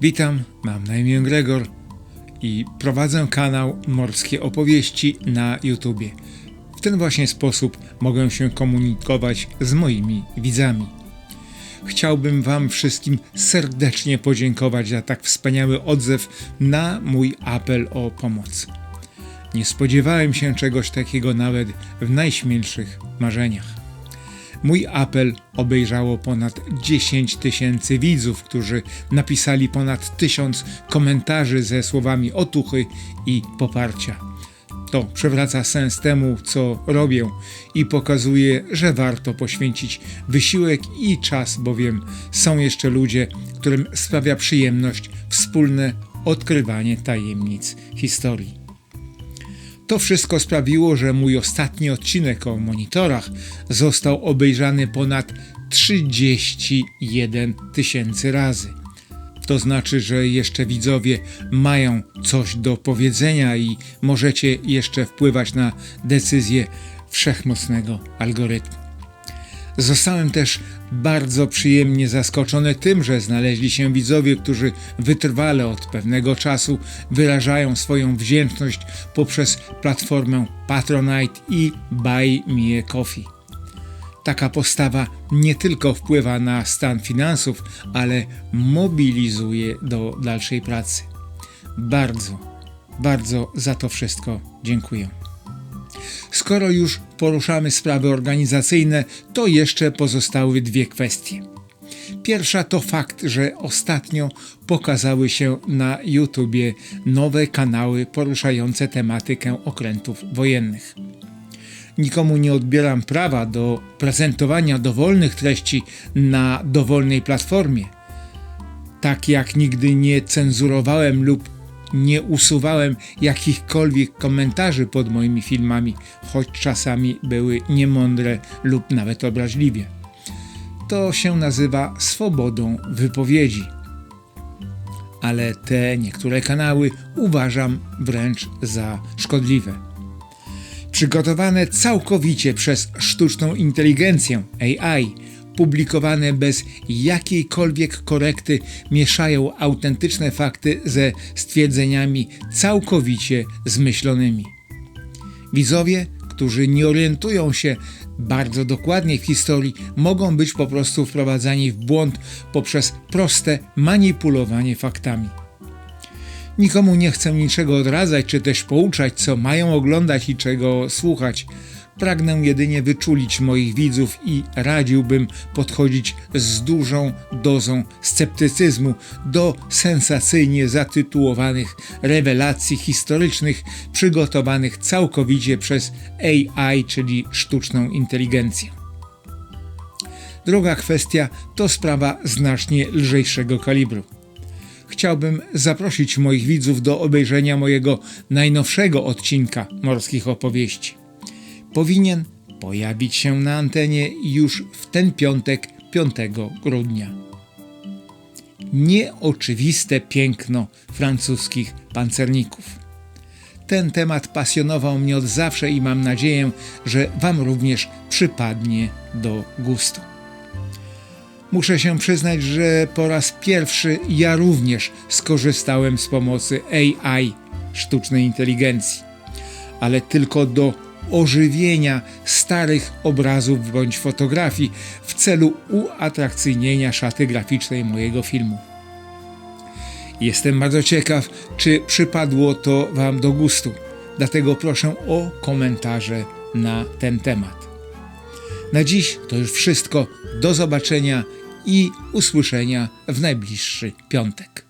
Witam, mam na imię Gregor i prowadzę kanał Morskie Opowieści na YouTubie. W ten właśnie sposób mogę się komunikować z moimi widzami. Chciałbym Wam wszystkim serdecznie podziękować za tak wspaniały odzew na mój apel o pomoc. Nie spodziewałem się czegoś takiego nawet w najśmielszych marzeniach. Mój apel obejrzało ponad 10 tysięcy widzów, którzy napisali ponad tysiąc komentarzy ze słowami otuchy i poparcia. To przywraca sens temu, co robię i pokazuje, że warto poświęcić wysiłek i czas, bowiem są jeszcze ludzie, którym sprawia przyjemność wspólne odkrywanie tajemnic historii. To wszystko sprawiło, że mój ostatni odcinek o monitorach został obejrzany ponad 31 tysięcy razy. To znaczy, że jeszcze widzowie mają coś do powiedzenia i możecie jeszcze wpływać na decyzje wszechmocnego algorytmu. Zostałem też bardzo przyjemnie zaskoczony tym, że znaleźli się widzowie, którzy wytrwale od pewnego czasu wyrażają swoją wdzięczność poprzez platformę Patronite i Buy Me Coffee. Taka postawa nie tylko wpływa na stan finansów, ale mobilizuje do dalszej pracy. Bardzo, bardzo za to wszystko dziękuję. Skoro już poruszamy sprawy organizacyjne, to jeszcze pozostały dwie kwestie. Pierwsza to fakt, że ostatnio pokazały się na YouTubie nowe kanały poruszające tematykę okrętów wojennych. Nikomu nie odbieram prawa do prezentowania dowolnych treści na dowolnej platformie. Tak jak nigdy nie cenzurowałem lub nie usuwałem jakichkolwiek komentarzy pod moimi filmami, choć czasami były niemądre lub nawet obraźliwie. To się nazywa swobodą wypowiedzi. Ale te niektóre kanały uważam wręcz za szkodliwe. Przygotowane całkowicie przez sztuczną inteligencję AI, publikowane bez jakiejkolwiek korekty, mieszają autentyczne fakty ze stwierdzeniami całkowicie zmyślonymi. Widzowie, którzy nie orientują się bardzo dokładnie w historii, mogą być po prostu wprowadzani w błąd poprzez proste manipulowanie faktami. Nikomu nie chcę niczego odradzać, czy też pouczać, co mają oglądać i czego słuchać. Pragnę jedynie wyczulić moich widzów i radziłbym podchodzić z dużą dozą sceptycyzmu do sensacyjnie zatytułowanych rewelacji historycznych przygotowanych całkowicie przez AI, czyli sztuczną inteligencję. Druga kwestia to sprawa znacznie lżejszego kalibru chciałbym zaprosić moich widzów do obejrzenia mojego najnowszego odcinka morskich opowieści. Powinien pojawić się na antenie już w ten piątek, 5 grudnia. Nieoczywiste piękno francuskich pancerników. Ten temat pasjonował mnie od zawsze i mam nadzieję, że Wam również przypadnie do gustu. Muszę się przyznać, że po raz pierwszy ja również skorzystałem z pomocy AI, sztucznej inteligencji, ale tylko do ożywienia starych obrazów bądź fotografii w celu uatrakcyjnienia szaty graficznej mojego filmu. Jestem bardzo ciekaw, czy przypadło to Wam do gustu, dlatego proszę o komentarze na ten temat. Na dziś to już wszystko. Do zobaczenia i usłyszenia w najbliższy piątek.